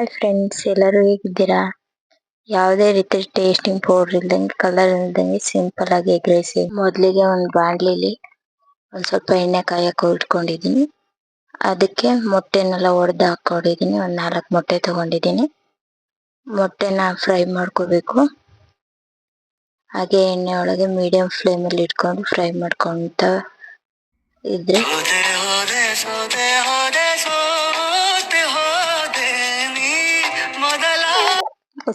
Hi friends ಎಲ್ಲರೂ ಹೇಗಿದ್ದೀರಾ? ಯಾವುದೇ ರೀತಿ ಟೇಸ್ಟಿಂಗ್ ಪೌಡರ್ ಇಲ್ದಂಗೆ ಕಲರ್ ಇಲ್ದಂಗೆ ಸಿಂಪಲ್ ಆಗಿ ಎಗ್ ರೈಸ್ ಮೊದಲಿಗೆ ಒಂದು ಬಾಣಲಿಲಿ ಒಂದು ಸ್ವಲ್ಪ ಎಣ್ಣೆ ಕಾಯಕ್ಕೆ ಇಟ್ಕೊಂಡಿದ್ದೀನಿ. ಅದಕ್ಕೆ ಮೊಟ್ಟೆನೆಲ್ಲ ಒಡೆದು ಹಾಕೊಂಡಿದ್ದೀನಿ. ಒಂದು ನಾಲ್ಕು ಮೊಟ್ಟೆ ತಗೊಂಡಿದ್ದೀನಿ. ಮೊಟ್ಟೆನ ಫ್ರೈ ಮಾಡ್ಕೋಬೇಕು. ಹಾಗೆ ಎಣ್ಣೆ ಒಳಗೆ ಮೀಡಿಯಂ ಫ್ಲೇಮ್ ಅಲ್ಲಿ ಇಟ್ಕೊಂಡು ಫ್ರೈ ಮಾಡ್ಕೊಂತ ಇದ್ರೆ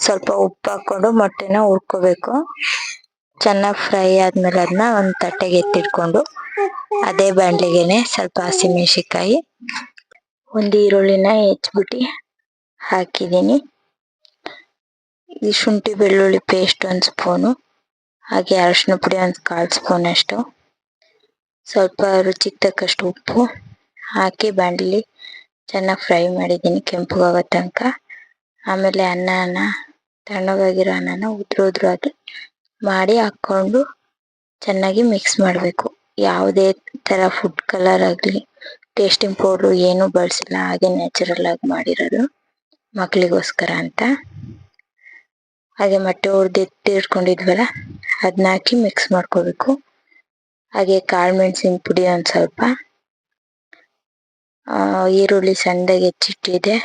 ಸ್ವಲ್ಪ ಉಪ್ಪು ಹಾಕೊಂಡು ಮೊಟ್ಟೆನ ಹುರ್ಕೋಬೇಕು. ಚೆನ್ನಾಗಿ ಫ್ರೈ ಆದ್ಮೇಲೆ ಅದನ್ನ ಒಂದು ತಟ್ಟೆಗೆ ಎತ್ತಿಟ್ಕೊಂಡು ಅದೇ ಬಾಂಡ್ಲಿಗೆನೆ ಸ್ವಲ್ಪ ಹಸಿಮೆಣಸಿಕಾಯಿ ಒಂದು ಈರುಳ್ಳಿನ ಹೆಚ್ಚಿಬಿಟ್ಟು ಹಾಕಿದ್ದೀನಿ. ಈ ಶುಂಠಿ ಬೆಳ್ಳುಳ್ಳಿ ಪೇಸ್ಟ್ ಒಂದು ಸ್ಪೂನು, ಹಾಗೆ ಅರಿಶಿನ ಪುಡಿ ಒಂದು ಕಾಲು ಸ್ಪೂನ್ ಅಷ್ಟು. ಸ್ವಲ್ಪ ರುಚಿಗೆ ತಕ್ಕಷ್ಟು ಉಪ್ಪು ಹಾಕಿ ಬಾಂಡ್ಲಿ ಚೆನ್ನಾಗಿ ಫ್ರೈ ಮಾಡಿದ್ದೀನಿ ಕೆಂಪಗಾಗೋ ತನಕ. ಆಮೇಲೆ ಅನ್ನನ, ತಣ್ಣಗಾಗಿರೋ ಅನ್ನನ ಉದ್ರು ಉದ್ರಾಗಿ ಮಾಡಿ ಹಾಕೊಂಡು ಚೆನ್ನಾಗಿ ಮಿಕ್ಸ್ ಮಾಡಬೇಕು. ಯಾವುದೇ ತರ ಫುಡ್ ಕಲರ್ ಆಗಲಿ ಟೇಸ್ಟಿಂಗ್ ಪೌಡ್ರು ಏನು ಬಳಸಿಲ್ಲ, ಹಾಗೆ ನ್ಯಾಚುರಲ್ ಆಗಿ ಮಾಡಿರೋದು ಮಕ್ಕಳಿಗೋಸ್ಕರ ಅಂತ. ಹಾಗೆ ಮೊಟ್ಟೆ ಹುರಿದು ಎತ್ತಿಟ್ಕೊಂಡಿದ್ವಲ್ಲ ಅದನ್ನ ಹಾಕಿ ಮಿಕ್ಸ್ ಮಾಡ್ಕೋಬೇಕು. ಹಾಗೆ ಕಾಳು ಮೆಣಸಿನ ಪುಡಿ ಒಂದು ಸ್ವಲ್ಪ ಈರುಳ್ಳಿ ಸಣ್ಣದಾಗಿ ಹೆಚ್ಚಿಟ್ಟಿದೆ.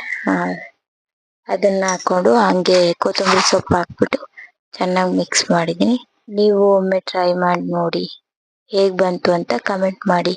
ಅದನ್ನ ಹಾಕೊಂಡು ಹಂಗೆ ಕೊತ್ತಂಬರಿ ಸೊಪ್ಪು ಹಾಕ್ಬಿಟ್ಟು ಚೆನ್ನಾಗಿ ಮಿಕ್ಸ್ ಮಾಡಿದ್ದೀನಿ. ನೀವು ಒಮ್ಮೆ ಟ್ರೈ ಮಾಡಿ ನೋಡಿ ಹೇಗೆ ಬಂತು ಅಂತ ಕಮೆಂಟ್ ಮಾಡಿ.